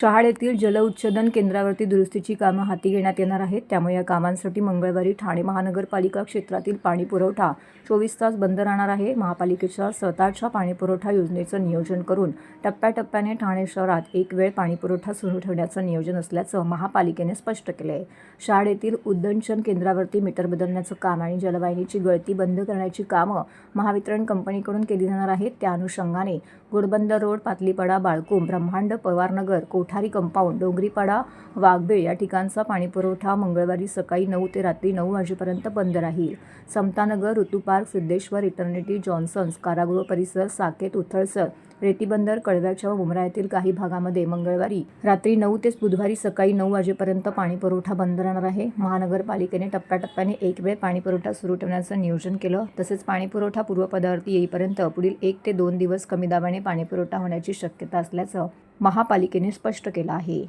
शहाड येथील जलउच्छेदन केंद्रावरती दुरुस्तीची कामं हाती घेण्यात येणार आहेत. त्यामुळे या कामांसाठी मंगळवारी ठाणे महानगरपालिका क्षेत्रातील पाणी पुरवठा चोवीस तास बंद राहणार आहे. महापालिकेच्या स्वतःच्या पाणी पुरवठा योजनेचं नियोजन करून टप्प्याटप्प्याने ठाणे शहरात एक वेळ पाणी पुरवठा सुरू ठेवण्याचं नियोजन असल्याचं महापालिकेने स्पष्ट केलं आहे शहाड येथील उद्दंचन केंद्रावरती मीटर बदलण्याचं काम आणि जलवाहिनीची गळती बंद करण्याची कामं महावितरण कंपनीकडून केली जाणार आहेत. त्या अनुषंगाने गुडबंद रोड पातलीपाडा बाळकुम ब्रह्मांड पवारनगर को कोठारी कंपाऊंड डोंगरीपाडा वाघबीळ या ठिकाणचा पाणीपुरवठा मंगळवारी सकाळी नऊ ते रात्री नऊ वाजेपर्यंत बंद राहील. समतानगर ऋतुपार्क सिद्धेश्वर इटर्निटी जॉन्सन्स कारागृह परिसर साकेत उथळसर रेतीबंदर कळव्याच्या व मुंब्रा येथील काही भागामध्ये मंगळवारी रात्री नऊ ते बुधवारी सकाळी नऊ वाजेपर्यंत पाणीपुरवठा बंद राहणार आहे. महानगरपालिकेने टप्प्याटप्प्याने एक वेळ पाणीपुरवठा सुरू ठेवण्याचं नियोजन केलं. तसेच पाणीपुरवठा पूर्वपदावरती येईपर्यंत पुढील एक ते दोन दिवस कमी दाबाने पाणीपुरवठा होण्याची शक्यता असल्याचं महापालिकेने स्पष्ट केलं आहे.